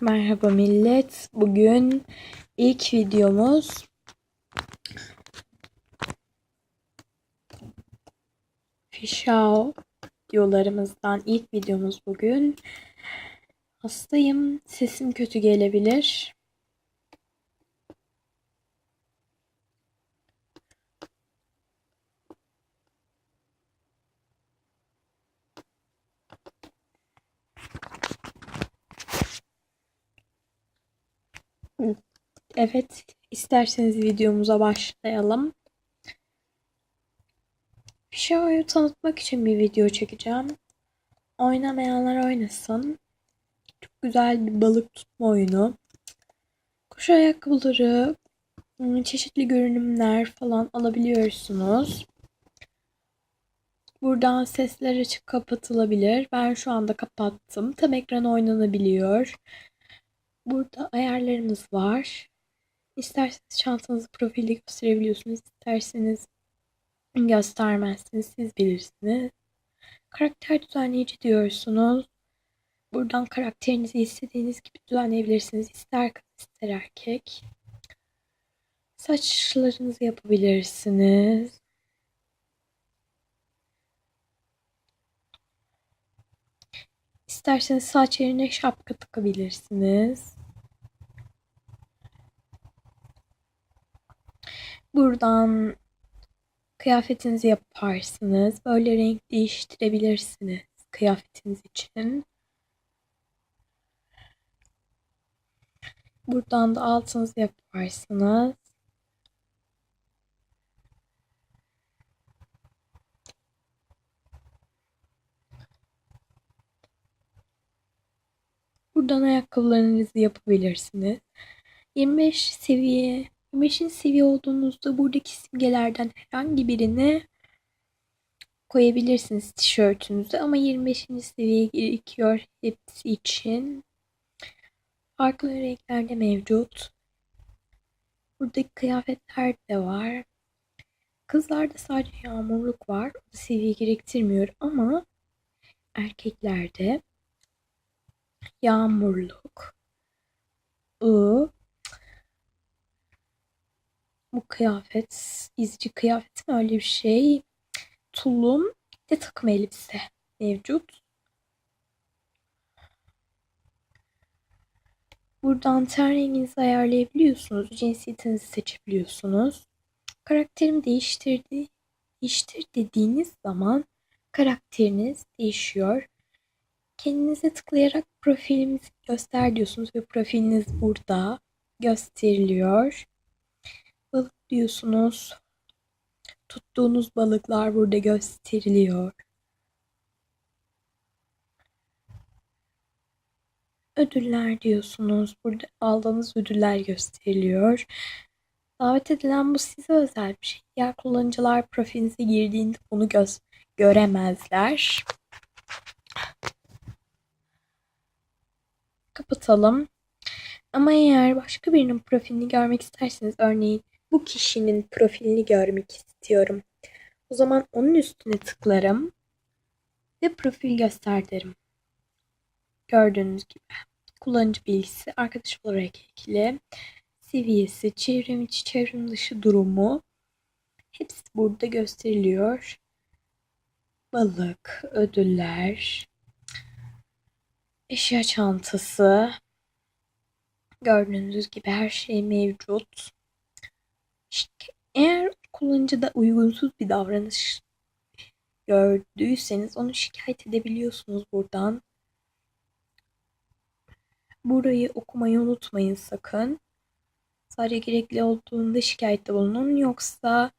Merhaba millet. Bugün ilk videomuz Fişao videolarımızdan ilk videomuz bugün. Hastayım. Sesim kötü gelebilir. Evet, isterseniz videomuza başlayalım. Fişao'yu tanıtmak için bir video çekeceğim. Oynamayanlar oynasın. Çok güzel bir balık tutma oyunu. Kuş ayakkabıları, ım, çeşitli görünümler falan alabiliyorsunuz. Buradan sesler açık kapatılabilir. Ben şu anda kapattım. Tam ekran oynanabiliyor. Burada ayarlarımız var. İsterseniz çantanızı profilde gösterebiliyorsunuz. İsterseniz göstermezsiniz. Siz bilirsiniz. Karakter düzenleyici diyorsunuz. Buradan karakterinizi istediğiniz gibi düzenleyebilirsiniz. İster kız ister erkek. Saçlarınızı yapabilirsiniz. İsterseniz saç yerine şapka takabilirsiniz. Buradan kıyafetinizi yaparsınız. Böyle renk değiştirebilirsiniz kıyafetiniz için. Buradan da altınızı yaparsınız. Buradan ayakkabılarınızı yapabilirsiniz. 25 seviye 25. seviye olduğunuzda buradaki simgelerden herhangi birini koyabilirsiniz tişörtünüze ama 25. seviye gerekiyor hepsi için. Farklı renklerde mevcut. Buradaki kıyafetler de var. Kızlarda sadece yağmurluk var. O da seviye gerektirmiyor ama erkeklerde yağmurluk, ı, bu kıyafet, izci kıyafet mi öyle bir şey, tulum ve takım elbise mevcut. Buradan ten renginizi ayarlayabiliyorsunuz. Cinsiyetinizi seçebiliyorsunuz. Karakterimi değiştirdi, değiştir dediğiniz zaman karakteriniz değişiyor. Kendinize tıklayarak profilimizi göster diyorsunuz ve profiliniz burada gösteriliyor. Balık diyorsunuz. Tuttuğunuz balıklar burada gösteriliyor. Ödüller diyorsunuz. Burada aldığınız ödüller gösteriliyor. Davet edilen bu size özel bir şey. Diğer kullanıcılar profilinize girdiğinde bunu göz göremezler. Kapatalım. Ama eğer başka birinin profilini görmek isterseniz örneğin bu kişinin profilini görmek istiyorum. O zaman onun üstüne tıklarım ve profil göster derim. Gördüğünüz gibi kullanıcı bilgisi arkadaş olarak ekli, seviyesi, çevrim içi, çevrim dışı durumu hepsi burada gösteriliyor. Balık, ödüller, eşya çantası, gördüğünüz gibi her şey mevcut. Eğer kullanıcıda uygunsuz bir davranış gördüyseniz onu şikayet edebiliyorsunuz buradan. Burayı okumayı unutmayın sakın. Sadece gerekli olduğunda şikayette bulunun yoksa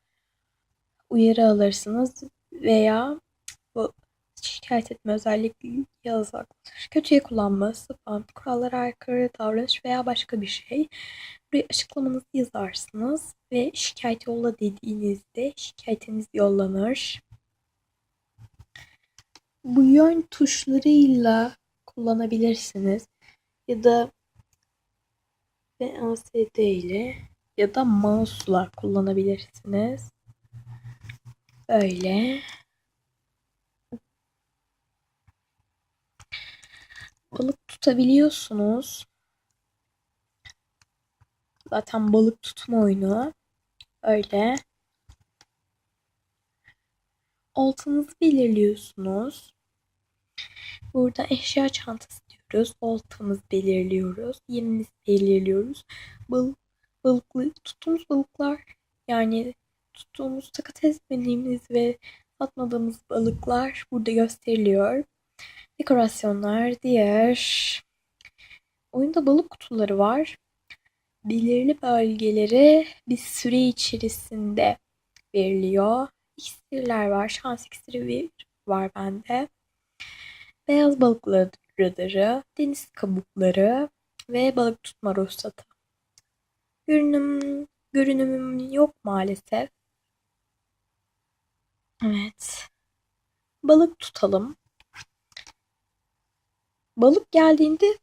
uyarı alırsınız veya şikayet etme özelliği yasaklanır. Kötüye kullanma, spam, kurallara aykırı davranış veya başka bir şey. Buraya açıklamanızı yazarsınız ve şikayet yolla dediğinizde şikayetiniz yollanır. Bu yön tuşlarıyla kullanabilirsiniz ya da VASD ile ya da mouse'la kullanabilirsiniz. Böyle. Balık tutabiliyorsunuz. Zaten balık tutma oyunu. Öyle. Oltanızı belirliyorsunuz. Burada eşya çantası diyoruz. Oltamızı belirliyoruz. Yemimizi belirliyoruz. Bal balıklı tuttuğumuz balıklar yani tuttuğumuz takat etmediğimiz ve atmadığımız balıklar burada gösteriliyor. Dekorasyonlar, diğer oyunda balık kutuları var. Belirli bölgelere bir süre içerisinde veriliyor. İksirler var. Şans iksiri var bende. Beyaz balık radarı, deniz kabukları ve balık tutma ruhsatı. Görünüm, görünümüm yok maalesef. Evet. Balık tutalım. Balık geldiğinde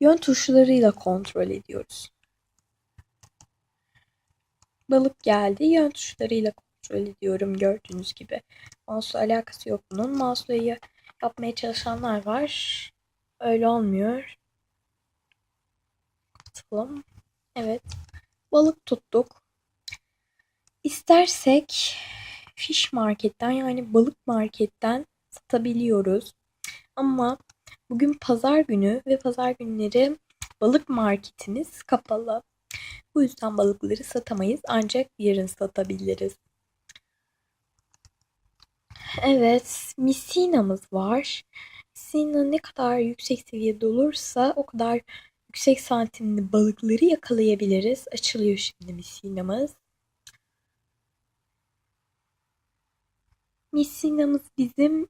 yön tuşlarıyla kontrol ediyoruz. Balık geldi. Yön tuşlarıyla kontrol ediyorum gördüğünüz gibi. Mouse'la alakası yok bunun. Mouse'la yapmaya çalışanlar var. Öyle olmuyor. Kapatalım. Evet. Balık tuttuk. İstersek fish marketten yani balık marketten satabiliyoruz. Ama bugün pazar günü ve pazar günleri balık marketimiz kapalı. Bu yüzden balıkları satamayız ancak yarın satabiliriz. Evet, misinamız var. Misina ne kadar yüksek seviyede olursa o kadar yüksek santimli balıkları yakalayabiliriz. Açılıyor şimdi misinamız. Misinamız bizim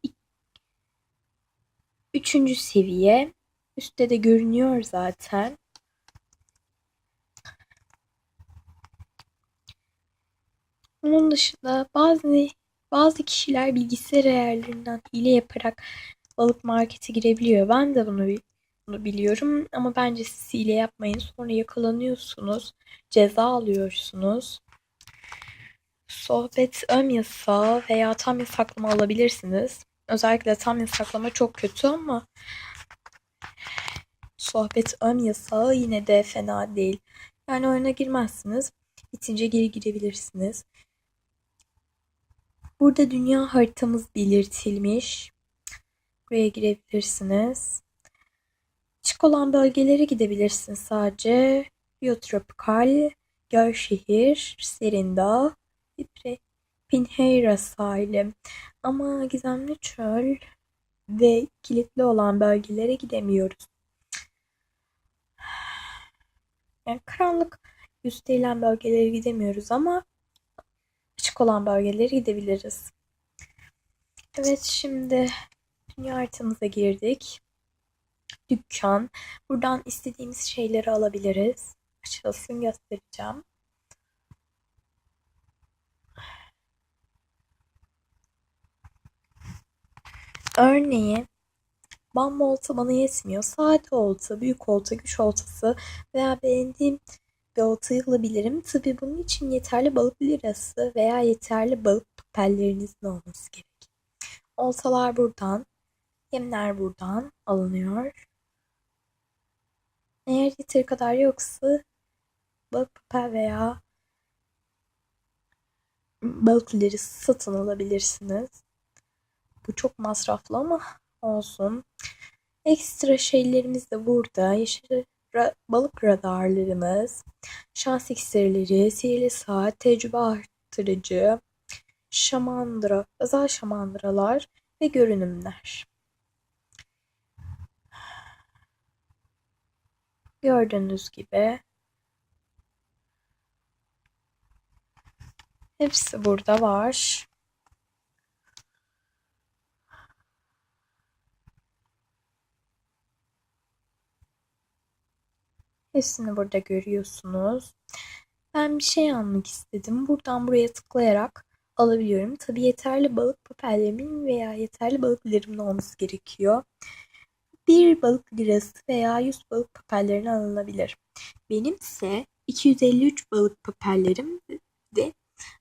üçüncü seviye. Üstte de görünüyor zaten. Onun dışında bazı bazı kişiler bilgisayar ayarlarından hile yaparak balık markete girebiliyor. Ben de bunu, bunu biliyorum ama bence siz hile yapmayın. Sonra yakalanıyorsunuz. Ceza alıyorsunuz. Sohbet ön yasağı veya tam yasaklama alabilirsiniz. Özellikle tam yasaklama çok kötü ama sohbet ön yasağı yine de fena değil. Yani oyuna girmezsiniz. Bitince geri girebilirsiniz. Burada dünya haritamız belirtilmiş. Buraya girebilirsiniz. Açık olan bölgelere gidebilirsiniz sadece. Biotropikal, Gölşehir, Serindağ, Ypre, Pinheyra sahili. Ama gizemli çöl ve kilitli olan bölgelere gidemiyoruz. Yani karanlık gösterilen bölgelere gidemiyoruz ama açık olan bölgelere gidebiliriz. Evet şimdi dünya haritamıza girdik. Dükkan. Buradan istediğimiz şeyleri alabiliriz. Açılsın göstereceğim. Örneğin bamba olta bana yetmiyor. Sade olta, büyük olta, güç oltası veya beğendiğim bir oltayı alabilirim. Tabii bunun için yeterli balık lirası veya yeterli balık papellerinizin olması gerek. Oltalar buradan, yemler buradan alınıyor. Eğer yeteri kadar yoksa balık papel veya balık lirası satın alabilirsiniz. Bu çok masraflı ama olsun. Ekstra şeylerimiz de burada. Yeşil ra balık radarlarımız, şans iksirleri, sihirli saat, tecrübe arttırıcı, şamandıra, özel şamandıralar ve görünümler. Gördüğünüz gibi hepsi burada var. Hepsini burada görüyorsunuz. Ben bir şey almak istedim. Buradan buraya tıklayarak alabiliyorum. Tabi yeterli balık papellerimin veya yeterli balık lirımın olması gerekiyor. Bir balık lirası veya 100 balık papellerini alınabilir. Benimse 253 balık papellerim ve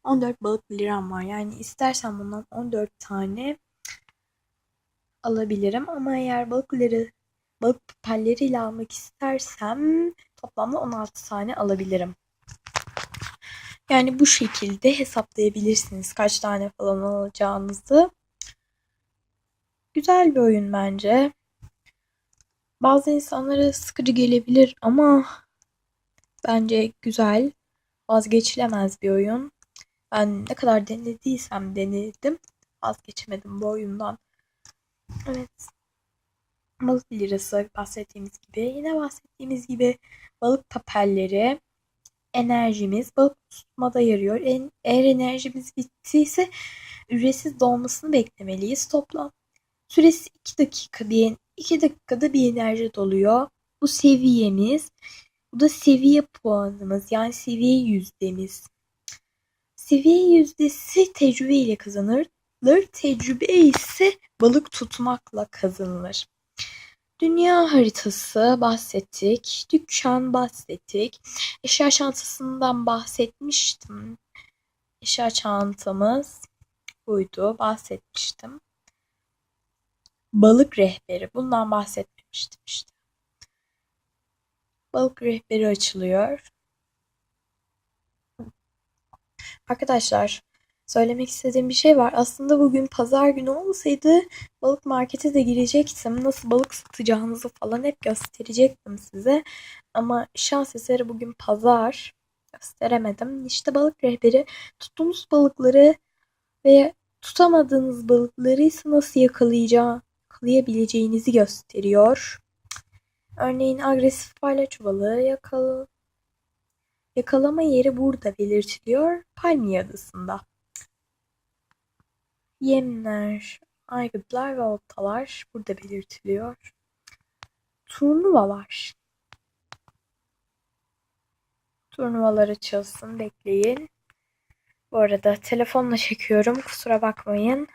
14 balık liram var. Yani istersen bundan 14 tane alabilirim. Ama eğer balık lirı balık papelleriyle almak istersem toplamda 16 tane alabilirim. Yani bu şekilde hesaplayabilirsiniz kaç tane falan alacağınızı. Güzel bir oyun bence. Bazı insanlara sıkıcı gelebilir ama bence güzel, vazgeçilemez bir oyun. Ben ne kadar denediysem denedim. Vazgeçemedim bu oyundan. Evet. Balık lirası bahsettiğimiz gibi. Yine bahsettiğimiz gibi balık papelleri enerjimiz balık tutmada yarıyor. En, eğer enerjimiz bittiyse ücretsiz dolmasını beklemeliyiz. Toplam süresi 2 dakika bir 2 dakikada bir enerji doluyor. Bu seviyemiz. Bu da seviye puanımız. Yani seviye yüzdemiz. Seviye yüzdesi tecrübe ile kazanılır. Tecrübe ise balık tutmakla kazanılır. Dünya haritası bahsettik. Dükkan bahsettik. Eşya çantasından bahsetmiştim. Eşya çantamız buydu. Bahsetmiştim. Balık rehberi. Bundan bahsetmemiştim işte. Balık rehberi açılıyor. Arkadaşlar söylemek istediğim bir şey var. Aslında bugün pazar günü olsaydı balık markete de girecektim. Nasıl balık satacağınızı falan hep gösterecektim size. Ama şans eseri bugün pazar. Gösteremedim. İşte balık rehberi tuttuğunuz balıkları ve tutamadığınız balıkları ise nasıl yakalayacağı, yakalayabileceğinizi gösteriyor. Örneğin agresif palyaço balığı yakal yakalama yeri burada belirtiliyor. Palmiye Adası'nda. Yemler, aygıtlar ve oltalar burada belirtiliyor. Turnuvalar. Turnuvalar açılsın bekleyin. Bu arada telefonla çekiyorum kusura bakmayın.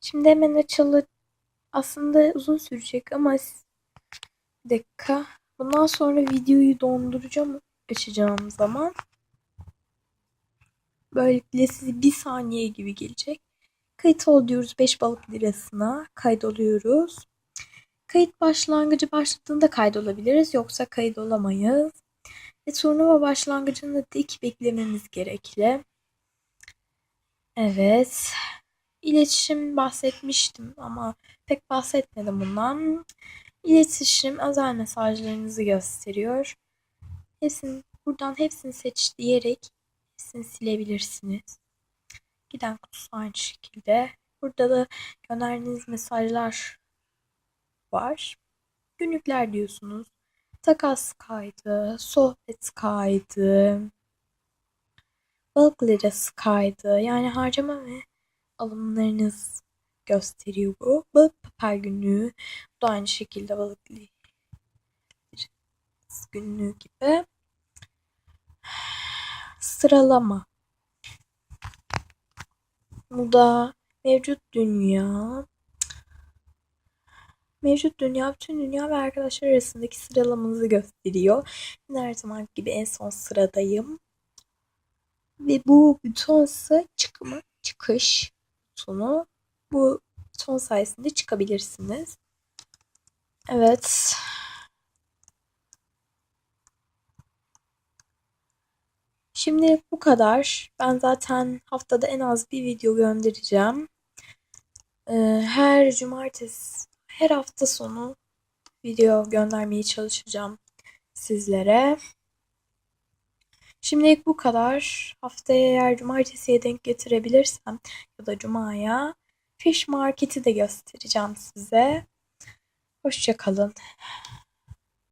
Şimdi hemen açılı. Aslında uzun sürecek ama dakika. Bundan sonra videoyu donduracağım açacağım zaman. Böylelikle size bir saniye gibi gelecek. Kayıt ol diyoruz 5 balık lirasına. Kaydoluyoruz. Kayıt başlangıcı başladığında kaydolabiliriz. Yoksa kaydolamayız. Ve turnuva başlangıcında dik beklememiz gerekli. Evet. İletişim bahsetmiştim ama pek bahsetmedim bundan. İletişim özel mesajlarınızı gösteriyor. Hepsini, buradan hepsini seç diyerek hepsini silebilirsiniz. Giden kutusu aynı şekilde. Burada da gönderdiğiniz mesajlar var. Günlükler diyorsunuz. Takas kaydı, sohbet kaydı, balık lirası kaydı. Yani harcama ve alımlarınız gösteriyor bu. Balık papel günlüğü. Bu da aynı şekilde balık günlüğü gibi. Sıralama. Bu da mevcut dünya. Mevcut dünya, bütün dünya ve arkadaşlar arasındaki sıralamanızı gösteriyor. Ben her zaman gibi en son sıradayım. Ve bu buton ise çıkma, çıkış butonu. Bu buton sayesinde çıkabilirsiniz. Evet. Şimdi bu kadar. Ben zaten haftada en az bir video göndereceğim. Ee, her cumartesi, her hafta sonu video göndermeye çalışacağım sizlere. Şimdilik bu kadar. Haftaya eğer cumartesiye denk getirebilirsem ya da cumaya Fish Market'i de göstereceğim size. Hoşçakalın.